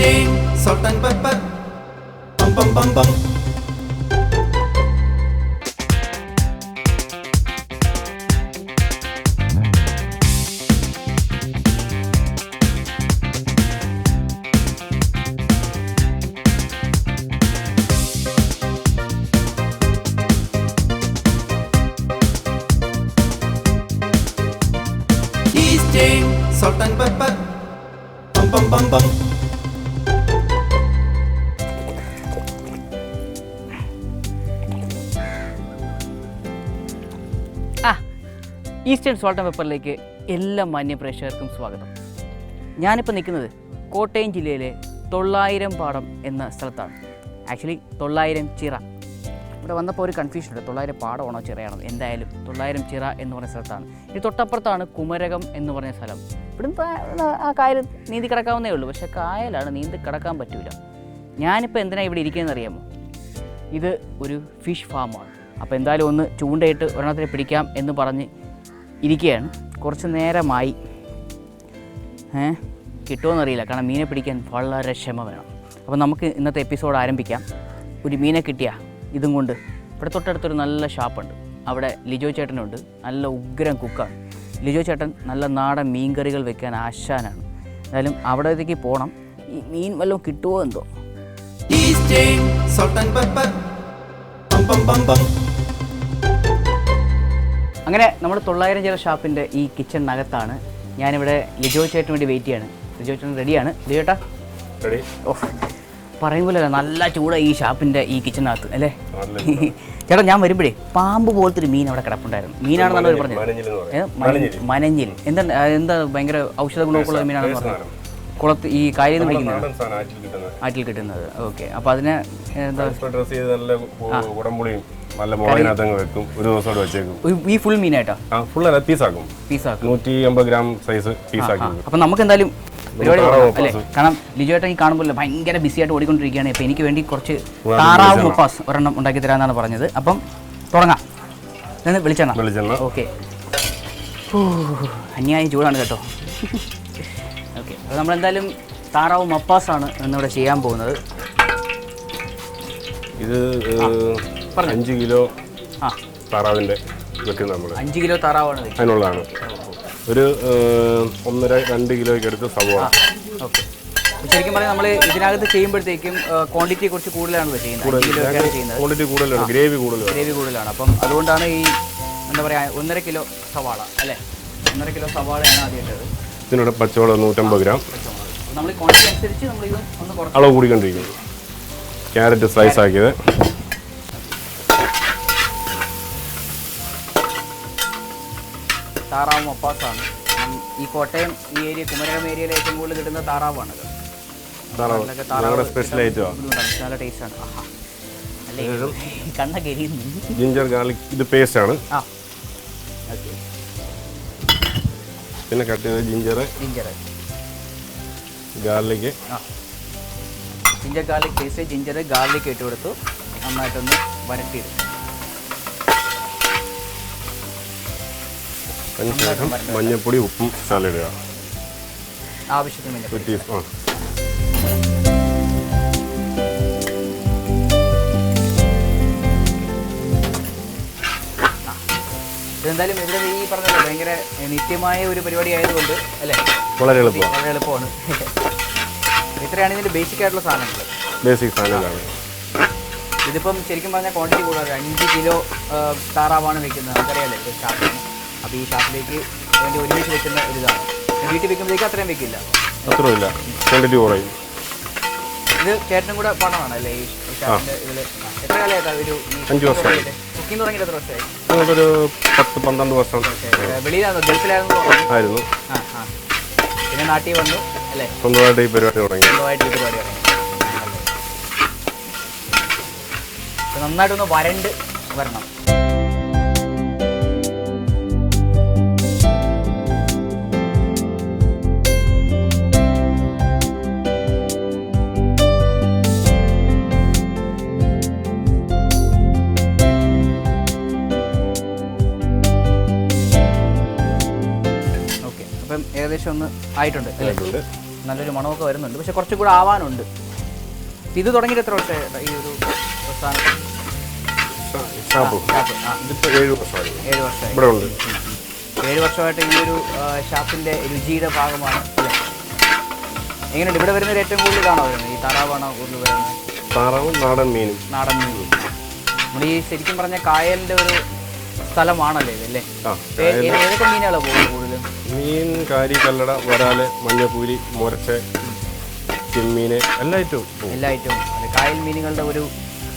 Easting, salt and pepper. Bum bum bum bum. Salt and pepper. Bum bum bum bum. Eastern salt പേപ്പറിലേക്ക് എല്ലാ മാന്യ പ്രേക്ഷകർക്കും സ്വാഗതം. ഞാനിപ്പോൾ നിൽക്കുന്നത് കോട്ടയം ജില്ലയിലെ തൊള്ളായിരം പാടം എന്ന സ്ഥലത്താണ്. ആക്ച്വലി തൊള്ളായിരം ചിറ. ഇവിടെ വന്നപ്പോൾ ഒരു കൺഫ്യൂഷൻ ഉണ്ട്. തൊള്ളായിരം പാടമാണോ ചിറയാണോ? എന്തായാലും തൊള്ളായിരം ചിറ എന്ന് പറഞ്ഞ സ്ഥലത്താണ്. ഇനി തൊട്ടപ്പുറത്താണ് കുമരകം എന്ന് പറഞ്ഞ സ്ഥലം. ഇവിടുന്ന് ആ കായൽ നീന്തി കിടക്കാവുന്നേ ഉള്ളൂ. പക്ഷേ കായലാണ് നീന്തി കിടക്കാൻ പറ്റില്ല ഞാനിപ്പോൾ എന്തിനാണ് ഇവിടെ ഇരിക്കുന്നതെന്ന് അറിയാമോ? ഇത് ഒരു ഫിഷ് ഫാമാണ് അപ്പോൾ എന്തായാലും ഒന്ന് ചൂണ്ടയിട്ട് ഒരെണ്ണത്തിനെ പിടിക്കാം എന്ന് പറഞ്ഞ് ഇരിക്കുകയാണ്. കുറച്ച് നേരമായി. കിട്ടുമെന്നറിയില്ല കാരണം മീനെ പിടിക്കാൻ വളരെ ക്ഷമ വേണം. അപ്പോൾ നമുക്ക് ഇന്നത്തെ എപ്പിസോഡ് ആരംഭിക്കാം. ഒരു മീനെ കിട്ടിയ? ഇതും കൊണ്ട്. ഇവിടെ തൊട്ടടുത്തൊരു നല്ല ഷാപ്പുണ്ട്. അവിടെ ലിജോ ചേട്ടനുണ്ട്. നല്ല ഉഗ്രം കുക്കാണ്. ലിജോ ചേട്ടൻ നല്ല നാടൻ മീൻ കറികൾ വെക്കാൻ ആശാനാണ്. എന്തായാലും അവിടത്തേക്ക് പോകണം ഈ മീൻ വല്ലതും കിട്ടുമോ എന്തോ? അങ്ങനെ നമ്മൾ തൊള്ളായിരം ചില ഷാപ്പിന്റെ ഈ കിച്ചണിനകത്താണ് ഞാനിവിടെ ലിജോ ചേട്ടന് വേണ്ടി വെയിറ്റ് ചെയ്യാണ്. ലിജോ ചേട്ടൻ റെഡിയാണ് ലിജോ ചേട്ടാ റെഡി ഓ പറയും പോലെ അല്ല, നല്ല ചൂട ഈ ഷാപ്പിന്റെ ഈ കിച്ചണിനകത്ത് അല്ലേ? ചേട്ടാ ഞാൻ വരുമ്പോഴേ പാമ്പ് പോലത്തെ ഒരു മീൻ അവിടെ കിടപ്പുണ്ടായിരുന്നു. മീനാണ് നല്ലൊരു പറഞ്ഞത്. മനഞ്ഞിൽ. എന്താ എന്താ ഭയങ്കര ഔഷധ ഗുണമൊക്കെയുള്ള മീനാണെന്ന് പറഞ്ഞത്? കുളത്ത് ഈ കാര്യം സാധനം ആറ്റിൽ കിട്ടുന്നത്. ഓക്കെ. അപ്പോൾ അതിനെ എന്താ? ഡ്രസ് ചെയ്ത് നല്ല ഉടമ്പുളിയും നല്ല മുളകിനകത്ത് അങ്ങ് വെക്കും. ഒരു ദിവസം അവിടെ വെച്ചേക്കും. ഈ- ഫുൾ മീനായിട്ടാ? ഫുൾ അല്ല പീസാക്കും. പീസാക്കും. നൂറ്റി അമ്പത് ഗ്രാം സൈസ് പീസാക്കി അപ്പൊ നമുക്ക് എന്തായാലും പരിപാടി അല്ലേ. കാരണം ലിജോയേട്ടൻ ഈ കാണുമ്പോൾ ഭയങ്കര ബിസി ആയിട്ട് ഓടിക്കൊണ്ടിരിക്കുകയാണ്. ഇപ്പൊ എനിക്ക് വേണ്ടി കുറച്ച് താറാവ് മുപ്പാസ് ഒരെണ്ണം ഉണ്ടാക്കി തരാമെന്നാണ് പറഞ്ഞത്. അപ്പം തുടങ്ങാം. വിളിച്ചെണ്ണ. വെളിച്ചെണ്ണ. ഓക്കെ. അന്യായ ചൂടാണ് കേട്ടോ. ഓക്കെ. അപ്പോൾ നമ്മളെന്തായാലും താറാവ് മപ്പാസാണ് ഇന്നിവിടെ ചെയ്യാൻ പോകുന്നത്. ഇത് അഞ്ച് കിലോ ആ. താറാവിന്റെ വെക്കുന്നത് നമ്മൾ അഞ്ച് കിലോ താറാവാണ് അതിനുള്ളതാണ്. ഒരു ഒന്നര രണ്ട് കിലോയ്ക്ക് എടുത്ത് സംഭവം ഓക്കെ. ശരിക്കും പറഞ്ഞാൽ നമ്മൾ ഇതിനകത്ത് ചെയ്യുമ്പോഴത്തേക്കും ക്വാണ്ടിറ്റി കുറച്ച് കൂടുതലാണ് ചെയ്യുന്നത്. ക്വാണ്ടിറ്റി കൂടുതലാണ്. ഗ്രേവി കൂടുതലാണ്. ഗ്രേവി കൂടുതലാണ്. അപ്പം അതുകൊണ്ടാണ് ഈ എന്താ പറയുക ഒന്നര കിലോ സവാള അല്ലേ? ഒന്നര കിലോ സവാളയാണ് ആദ്യം ഇട്ടത്. ഇതിനോട് പച്ചവളം നൂറ്റമ്പത് ഗ്രാം. നമ്മൾ ക്വാണ്ടിറ്റി അനുസരിച്ച് നമ്മൾ ഇത് ഒന്ന് അളവ് കൂടിക്കൊണ്ടിരിക്കുന്നു. ക്യാരറ്റ് സ്ലൈസ് ആക്കിയത്. താറാവ് മപ്പാസാണ് ഈ കോട്ടയം ഈ ഏരിയ കുമരകം ഏരിയയിൽ ഏറ്റവും കൂടുതൽ കിട്ടുന്ന താറാവാണത് താറാവ്. അതിലൊക്കെ ഞങ്ങളുടെ സ്പെഷ്യൽ ഐറ്റമാണ് ബുദ്ധിമുട്ടാണ്. നല്ല അല്ലേ? കണ്ണൊക്കെ ജിഞ്ചർ ഗാർലിക് ഇത് പേസ്റ്റ് ആണ്. ആ. ഓക്കെ പിന്നെ കട്ട് ചെയ്ത ginger ginger garlic ginger garlic paste ginger garlic ഇട്ട് കൊടുത്തു. നന്നായിട്ടൊന്ന് വരട്ടിയിടും അതിനുശേഷം മഞ്ഞൾപ്പൊടി ഉപ്പും സാലിടുക ആവശ്യത്തിന് ഒരു ടീസ്പൂൺ ഇതെന്തായാലും ഇവിടെ ഈ പറഞ്ഞത് ഭയങ്കര നിത്യമായ ഒരു പരിപാടി ആയതുകൊണ്ട് അല്ലേ? വളരെ എളുപ്പമാണ് വളരെ എളുപ്പമാണ്. ഇത്രയാണ് ഇതിന്റെ ബേസിക് ആയിട്ടുള്ള സാധനങ്ങൾ. ബേസിക് സാധനങ്ങളാണ്. ഇതിപ്പം ശരിക്കും പറഞ്ഞാൽ ക്വാണ്ടിറ്റി കൂടാതെ അഞ്ച് കിലോ താറാവാണ് വെക്കുന്നത്. ഇത് ഷാപ്പിൽ അപ്പോൾ ഈ ഷാപ്പിലേക്ക് വേണ്ടി ഒരുമിച്ച് വെക്കുന്ന ഒരു ഇതാണ്. വീട്ടിൽ വെക്കുമ്പോഴേക്കും അത്രയും വെക്കില്ല. അത്രയില്ല ക്വാണ്ടിറ്റി കുറയും. ഇത് ചേട്ടനും കൂടെ പണമാണ് അല്ലേ ഈ ഷാപ്പിന്റെ ഇതിൽ എത്ര കാലമായിട്ടാ ഒരു അഞ്ച് വർഷമായി. കുക്കിംഗ് തുടങ്ങിയിട്ട് എത്ര വർഷമായി? നമുക്കൊരു പത്ത് പന്ത്രണ്ട് വർഷം. വെളിയിലായിരുന്നു ഗൾഫിലായിരുന്നു ആയിരുന്നു. ആ ആ. പിന്നെ നാട്ടിൽ വന്നു അല്ലേ? സ്വന്തമായിട്ട് ഈ പരിപാടി തുടങ്ങി. സ്വന്തമായിട്ട് ഈ പരിപാടി തുടങ്ങി. നന്നായിട്ടൊന്ന് വരണ്ട് വരണം. ഏകദേശം ഒന്ന് ആയിട്ടുണ്ട് അല്ലേ? നല്ലൊരു മണമൊക്കെ വരുന്നുണ്ട്. പക്ഷെ കുറച്ചും കൂടെ ആവാനുണ്ട്. ഇത് തുടങ്ങിയിട്ട് എത്ര വർഷമായി ഈ ഒരു പ്രസ്ഥാനം? ഷാപ്പ്. ഷാപ്പ്. ആ ഇതിപ്പോ ഏഴ് വർഷമായി. ഏഴ് വർഷമായി. ഇവിടെ ഉണ്ട്. ഏഴ് വർഷമായിട്ട് ഈ ഒരു ആ, ഷാപ്പിന്റെ രുചിയുടെ ഭാഗമാണ് അല്ലേ എങ്ങനെയുണ്ട്? ഇവിടെ വരുന്നവർ ഏറ്റവും കൂടുതൽ ഇതാണോ വരുന്നത്? ഈ താറാവാണോ കൂടുതൽ വരുന്നത്? താറാവും നാടൻ മീനും. നാടൻ മീൻ നമ്മൾ ഈ ശരിക്കും പറഞ്ഞ കായലിന്റെ ഒരു സ്ഥലമാണല്ലേ ഇതല്ലേ ആ ഏ- ഏ- ഏതൊക്കെ മീനുകളാണ് പോകുന്നത് കൂടുതലും? മീൻ കാരി കല്ലട വരാൽ മഞ്ഞപ്പൂരി മുരച്ച ചെമ്മീന് എല്ലാ ഐറ്റവും എല്ലാ ഐറ്റവും അത് കായൽ മീനുകളുടെ ഒരു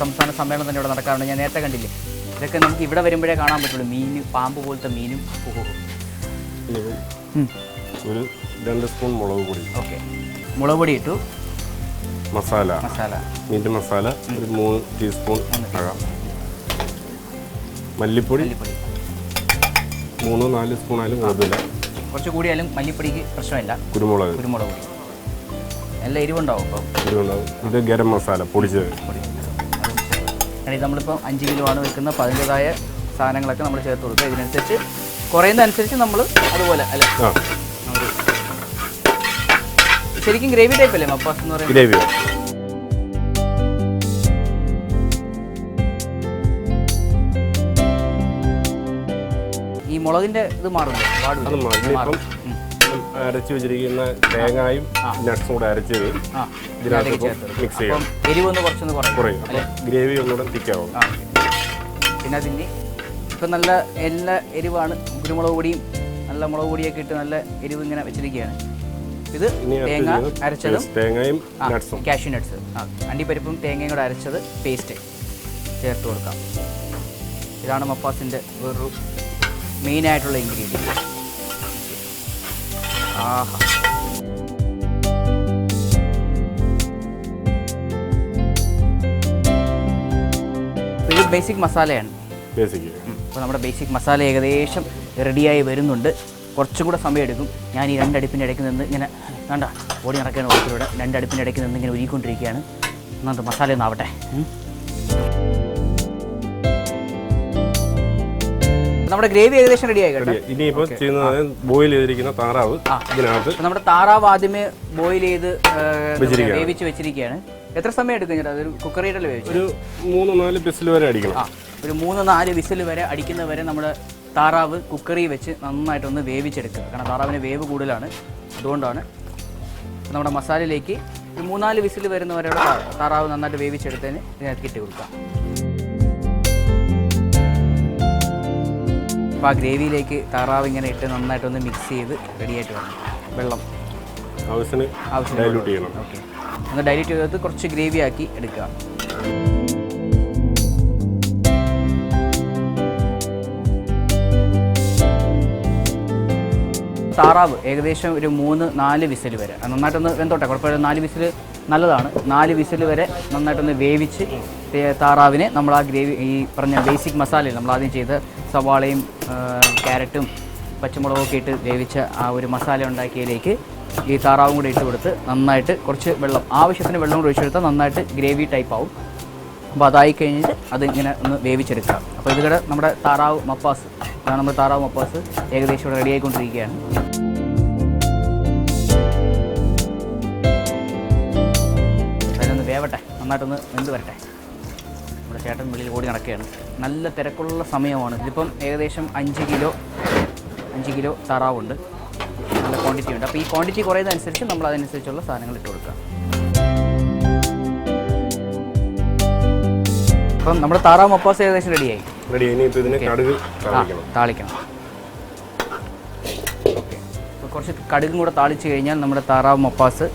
സംസ്ഥാന സമ്മേളനം തന്നെ ഇവിടെ നടക്കാറുണ്ട്. ഞാൻ നേരത്തെ കണ്ടില്ലേ? ഇതൊക്കെ നമുക്ക് ഇവിടെ വരുമ്പോഴേ കാണാൻ പറ്റുള്ളൂ. മീൻ പാമ്പ് പോലത്തെ മീനും. ഒരു രണ്ട് സ്പൂൺ മുളക് പൊടി. ഓക്കെ. മുളക് പൊടി ഇട്ടു. മസാല. മസാല. മീറ്റ് മസാല ഒരു മൂന്ന് ടീസ്പൂൺ ആകാം മല്ലിപ്പൊടി. മല്ലിപ്പൊടി. മൂന്ന് നാല് സ്പൂൺ ആയാലും കുഴപ്പമില്ല കുറച്ച് കൂടിയാലും മല്ലിപ്പൊടിക്ക് പ്രശ്നമില്ല. കുരുമുളക്. കുരുമുളക് പൊടി. നല്ല എരിവുണ്ടാവും കുരുമുളക് ഇത് ഗരം മസാല പൊടിച്ചത്. ഇത് നമ്മളിപ്പോൾ അഞ്ച് കിലോ ആണ് വെക്കുന്ന. അപ്പോൾ അതിന്റെതായ സാധനങ്ങളൊക്കെ നമ്മൾ ചേർത്ത് കൊടുക്കുക. ഇതിനനുസരിച്ച് കുറയുന്നതനുസരിച്ച് നമ്മൾ അതുപോലെ അല്ലേ? ശരിക്കും ഗ്രേവി ടൈപ്പ് അല്ലേ മപ്പാസ് എന്ന് പറയുന്നത്? ഗ്രേവി. മുളകിന്റെ ഇത് മാറുന്നു. അരച്ച് വെച്ചിരിക്കുന്ന തേങ്ങായും നട്ട്സും കൂടെ അരച്ചത് ഇതിനകത്ത് മിക്സ് ചെയ്യും. എരിവ് ഒന്ന് കുറച്ചൊന്ന് കുറയും. കുറയും. ഗ്രേവി ഒന്നുകൂടെ തിക്കാവും പിന്നെ അതിന് ഇപ്പം നല്ല എല്ലാ എരിവാണ്. കുരുമുളക് പൊടിയും നല്ല മുളക് പൊടിയൊക്കെ ഇട്ട് നല്ല എരിവ് ഇങ്ങനെ വെച്ചിരിക്കുകയാണ്. ഇത് തേങ്ങ അരച്ചത് തേങ്ങയും കാഷ്യൂ നട്ട്സ് ആ അണ്ടിപ്പരിപ്പും തേങ്ങയും കൂടെ അരച്ചത് പേസ്റ്റ് ചേർത്ത് കൊടുക്കാം. ഇതാണ് മപ്പാസിന്റെ വേറൊരു മെയിനായിട്ടുള്ള ഇൻഗ്രീഡിയന്റ് ആഹാ. ഇത് ബേസിക് മസാലയാണ് ബേസിക് അപ്പോൾ നമ്മുടെ ബേസിക് മസാല ഏകദേശം റെഡിയായി വരുന്നുണ്ട്. കുറച്ചും കൂടെ സമയം എടുക്കും ഞാൻ ഈ രണ്ടടുപ്പിന്റെ ഇടയ്ക്ക് നിന്ന് ഇങ്ങനെ വേണ്ട ഓടി നടക്കുകയാണ് ഓരോരുത്തരോട് രണ്ടടുപ്പിന്റെ ഇടയ്ക്ക് നിന്ന് ഇങ്ങനെ ഒരുക്കിക്കൊണ്ടിരിക്കുകയാണ്. എന്നാൽ മസാല ഒന്ന് നമ്മുടെ ഗ്രേവി ഏകദേശം റെഡിയായി കേട്ടോ. ഇനിയിപ്പോൾ ചെയ്യുന്നത് ബോയിൽ ചെയ്തിരിക്കുന്ന താറാവ് ഇതിനകത്ത്. നമ്മുടെ താറാവ് ആദ്യമേ ബോയിൽ ചെയ്ത് വേവിച്ച് വെച്ചിരിക്കുകയാണ്. എത്ര സമയം എടുക്കും ചേട്ടാ? അതൊരു കുക്കറിയിട്ടല്ലേ വേവിച്ചു ഒരു മൂന്ന് നാല് വിസിൽ വരെ അടിക്കണം. ഒരു മൂന്ന് നാല് വിസിൽ വരെ അടിക്കുന്ന വരെ നമ്മൾ താറാവ് കുക്കറി വെച്ച് നന്നായിട്ടൊന്ന് വേവിച്ചെടുക്കുക. കാരണം താറാവിന് വേവ് കൂടുതലാണ്. അതുകൊണ്ടാണ് നമ്മുടെ മസാലയിലേക്ക് ഒരു മൂന്നാൽ വിസിൽ വരുന്ന വരെയുള്ള താറാവ് നന്നായിട്ട് വേവിച്ചെടുത്തതിന് ഇതിനകത്ത് കിട്ടി കൊടുക്കാം അപ്പോൾ ആ ഗ്രേവിയിലേക്ക് താറാവ് ഇങ്ങനെ ഇട്ട് നന്നായിട്ടൊന്ന് മിക്സ് ചെയ്ത് റെഡിയായിട്ട് വേണം വെള്ളം ആവശ്യത്തിന് ഡൈലൂട്ട് ചെയ്യണം. ഓക്കെ ഒന്ന് ഡൈല്യൂട്ട് ചെയ്തത് കുറച്ച് ഗ്രേവി ആക്കി എടുക്കുക. താറാവ് ഏകദേശം ഒരു മൂന്ന് നാല് വിസിൽ വരെ. നന്നായിട്ടൊന്ന് വെന്തോട്ടെ. കുഴപ്പമില്ല. നാല് വിസിൽ നല്ലതാണ്. നാല് വിസിൽ വരെ നന്നായിട്ടൊന്ന് വേവിച്ച് താറാവിനെ നമ്മൾ ആ ഗ്രേവി ഈ പറഞ്ഞ ബേസിക് മസാലയിൽ നമ്മൾ ആദ്യം ചെയ്ത് സവാളയും ക്യാരറ്റും പച്ചമുളകൊക്കെ ഇട്ട് വേവിച്ച ആ ഒരു മസാല ഉണ്ടാക്കിയതിലേക്ക് ഈ താറാവും കൂടി ഇട്ട് കൊടുത്ത് നന്നായിട്ട് കുറച്ച് വെള്ളം ആവശ്യത്തിന് വെള്ളം കൂടി ഒഴിച്ചെടുത്താൽ നന്നായിട്ട് ഗ്രേവി ടൈപ്പ് ആവും. അപ്പോൾ അതായി കഴിഞ്ഞിട്ട് അതിങ്ങനെ ഒന്ന് വേവിച്ചെടുക്കുക. അപ്പോൾ ഇതുകൂടെ നമ്മുടെ താറാവ് മപ്പാസ് അതാണ് നമ്മുടെ താറാവ് മപ്പാസ് ഏകദേശം ഇവിടെ റെഡിയായിക്കൊണ്ടിരിക്കുകയാണ് അതിനൊന്ന് വേവട്ടെ നന്നായിട്ടൊന്ന് വെന്ത് വരട്ടെ. ചേട്ടൻ വെളിയിൽ ഓടി നടക്കുകയാണ്. നല്ല തിരക്കുള്ള സമയമാണ്. ഇതിപ്പം ഏകദേശം അഞ്ച് കിലോ അഞ്ച് കിലോ താറാവുണ്ട്. നല്ല ക്വാണ്ടിറ്റി ഉണ്ട്. അപ്പോൾ ഈ ക്വാണ്ടിറ്റി കുറയുന്നതനുസരിച്ച് നമ്മൾ അതനുസരിച്ചുള്ള സാധനങ്ങൾ ഇട്ട് കൊടുക്കുക. അപ്പം നമ്മുടെ താറാവ് മപ്പാസ് ഏകദേശം റെഡിയായി റെഡി ഇനിയിപ്പോൾ ഇതിന് കടുക് താളിക്കണം. താളിക്കണം. കുറച്ച് കടുകും കൂടെ താളിച്ച് കഴിഞ്ഞാൽ നമ്മുടെ താറാവ് മപ്പാസ്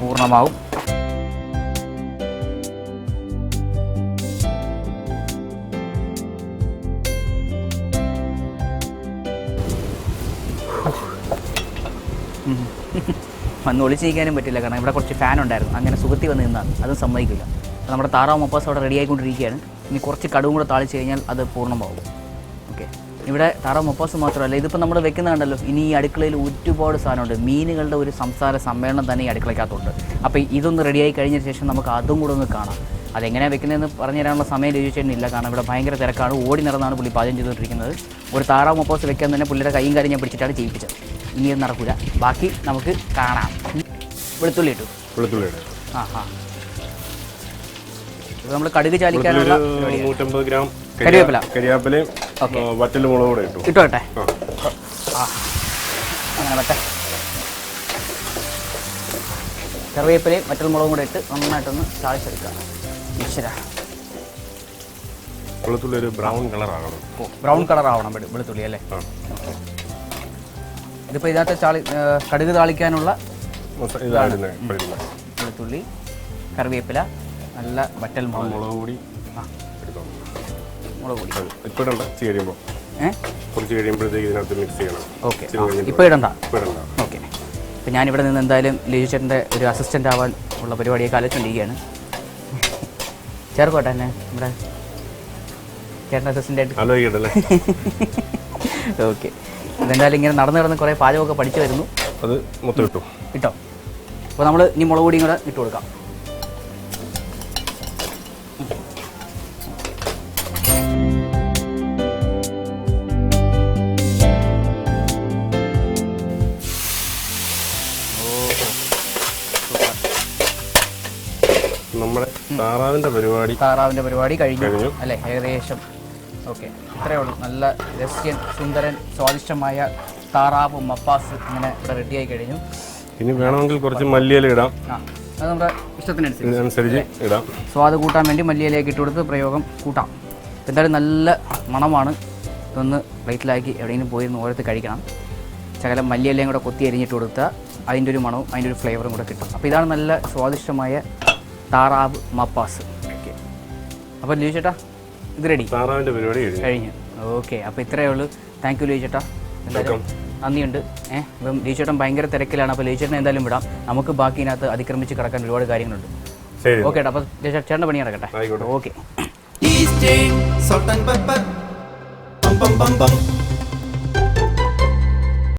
പൂർണമാവും. വന്ന് ഒളിച്ചിരിക്കാനും പറ്റില്ല. കാരണം ഇവിടെ കുറച്ച് ഫാൻ ഉണ്ടായിരുന്നു. അങ്ങനെ സുഖത്തി വന്ന് നിന്നാണ് അതും സമ്മതിക്കില്ല. നമ്മുടെ താറാവ് മപ്പാസ് അവിടെ റെഡി ആയിക്കൊണ്ടിരിക്കുകയാണ്. ഇനി കുറച്ച് കടുവും കൂടെ താളിച്ച് കഴിഞ്ഞാൽ അത് പൂർണമാവും. ഓക്കെ ഇവിടെ താറാവ് മപ്പാസ് മാത്രമല്ല ഇതിപ്പോൾ നമ്മൾ വെക്കുന്ന കണ്ടല്ലോ ഇനി ഈ അടുക്കളയിൽ ഒരുപാട് സാധനമുണ്ട്. മീനുകളുടെ ഒരു സംസാര സമ്മേളനം തന്നെ ഈ അടുക്കളയ്ക്കകത്തുണ്ട്. അപ്പോൾ ഇതൊന്ന് റെഡിയായി കഴിഞ്ഞ ശേഷം നമുക്ക് അതും കൂടെ ഒന്ന് കാണാം. അതെങ്ങനെയാണ് വെക്കുന്നതെന്ന് പറഞ്ഞു തരാനുള്ള സമയം രചിച്ചിട്ടില്ല കാരണം ഇവിടെ ഭയങ്കര തിരക്കാണ്. ഓടി നടന്നാണ് പുള്ളി പാചകം ചെയ്തുകൊണ്ടിരിക്കുന്നത്. ഒരു താറാവ് മപ്പാസ് വെക്കാൻ തന്നെ പുള്ളിയുടെ കൈയും കാര്യം ഞാൻ പിടിച്ചിട്ടാണ് ചെയ്യിപ്പിച്ചത്. ഇനി നടക്കില്ല ബാക്കി നമുക്ക് കാണാം. വെളുത്തുള്ളി ഇട്ടു. വെളുത്തുള്ളി ആ ആ നമ്മൾ കടുക് ചാലിക്കാനുള്ള നൂറ്റമ്പത് ഗ്രാം കരിവേപ്പില. കരിയാപ്പിലയും ഓക്കെ. വറ്റൽ മുളക് കൂടെ ഇട്ടു. ഇട്ടോട്ടെ ആ. അങ്ങനെ വട്ടെ. കറിവേപ്പിലയും മറ്റൽ മുളകും കൂടെ ഇട്ട് നന്നായിട്ടൊന്ന് ചാളിച്ചെടുക്കാം ഈശ്വര. വെളുത്തുള്ളി ഒരു ബ്രൗൺ കളർ ആകണം ബ്രൗൺ കളർ ആവണം വെളു- വെളുത്തുള്ളി അല്ലേ? ഇതിപ്പോൾ ഇതിനകത്ത് ചാളി കടുക് താളിക്കാനുള്ള. വെളുത്തുള്ളി കറിവേപ്പില നല്ല വറ്റൽ മുളക്. മുളക് പൊടി മുളക് ഇടണ്ട കുറച്ച് കഴിയുമ്പോഴത്തേക്ക് ഇതിനകത്ത് മിക്സ് ചെയ്യണം. ഓക്കെ. ഇച്ചിരി ഇപ്പോൾ ഇടണ്ട. ഓക്കെ. ഞാനിവിടെ നിന്ന് എന്തായാലും ലിജു ചേട്ടന്റെ ഒരു അസിസ്റ്റന്റ് ആവാൻ ഉള്ള പരിപാടിയൊക്കെ ആലോചിച്ചുകൊണ്ടിരിക്കുകയാണ് ചേർക്കോട്ടെ എന്നെ നമ്മുടെ ചേട്ടൻ അസിസ്റ്റന്റ് ആയിട്ട്. ഓക്കെ. ഇതെന്തായാലും ഇങ്ങനെ നടന്ന് നടന്ന് കുറേ പാചകമൊക്കെ പഠിച്ചു വരുന്നു. അത് മൊത്തം ഇട്ടു. ഇട്ടോ. അപ്പോൾ നമ്മൾ ഇനി മുളക് പൊടിയും കൂടെ ഇട്ട് കൊടുക്കാം. നമ്മുടെ താറാവിന്റെ പരിപാടി താറാവിന്റെ പരിപാടി കഴിഞ്ഞു കഴിഞ്ഞു. അല്ലേ? ഏകദേശം. ഓക്കെ ഇത്രയേ ഉള്ളൂ. നല്ല രസ്യൻ സുന്ദരൻ സ്വാദിഷ്ടമായ താറാവ് മപ്പാസ് ഇങ്ങനെ റെഡിയായി കഴിഞ്ഞു. ഇനി വേണമെങ്കിൽ കുറച്ച് മല്ലിയില ഇടാം. ആ അത് നമ്മുടെ ഇഷ്ടത്തിനനുസരിച്ച്. അനുസരിച്ച് ഇടാം. സ്വാദ് കൂട്ടാൻ വേണ്ടി മല്ലിയിലേക്ക് ഇട്ട് കൊടുത്ത് പ്രയോഗം കൂട്ടാം. എന്തായാലും നല്ല മണമാണ്. ഇതൊന്ന് പ്ലേറ്റിലാക്കി എവിടെയെങ്കിലും പോയി ഒന്ന് ഓരോരുത്തർ കഴിക്കണം. ശകലം മല്ലിയിലയും കൂടെ കൊത്തി അരിഞ്ഞിട്ട് കൊടുത്താൽ അതിന്റെ ഒരു മണവും അതിന്റെ ഒരു ഫ്ലേവറും കൂടെ കിട്ടും. അപ്പോൾ ഇതാണ് നല്ല സ്വാദിഷ്ടമായ താറാവ് മപ്പാസ്. ഓക്കെ. അപ്പോൾ ലീവ് ചേട്ടാ ഇത് റെഡി താറാവിന്റെ പരിപാടി കഴിഞ്ഞു. ഓക്കെ അപ്പോൾ ഇത്രയേ ഉള്ളൂ. താങ്ക് യു ലിജു ചേട്ടാ എന്തായാലും നന്ദിയുണ്ട്. ഏഹ് ഇപ്പം ലിജു ചേട്ടൻ ഭയങ്കര തിരക്കിലാണ്. അപ്പോൾ ലീജേട്ടനെ ചേട്ടനെ എന്തായാലും വിടാം. നമുക്ക് ബാക്കി ഇതിനകത്ത് അതിക്രമിച്ച് കിടക്കാൻ ഒരുപാട് കാര്യങ്ങളുണ്ട്. ശരി ഓക്കെ അപ്പോൾ ചേട്ടന്റെ പണി നടക്കട്ടെ. ഓക്കെ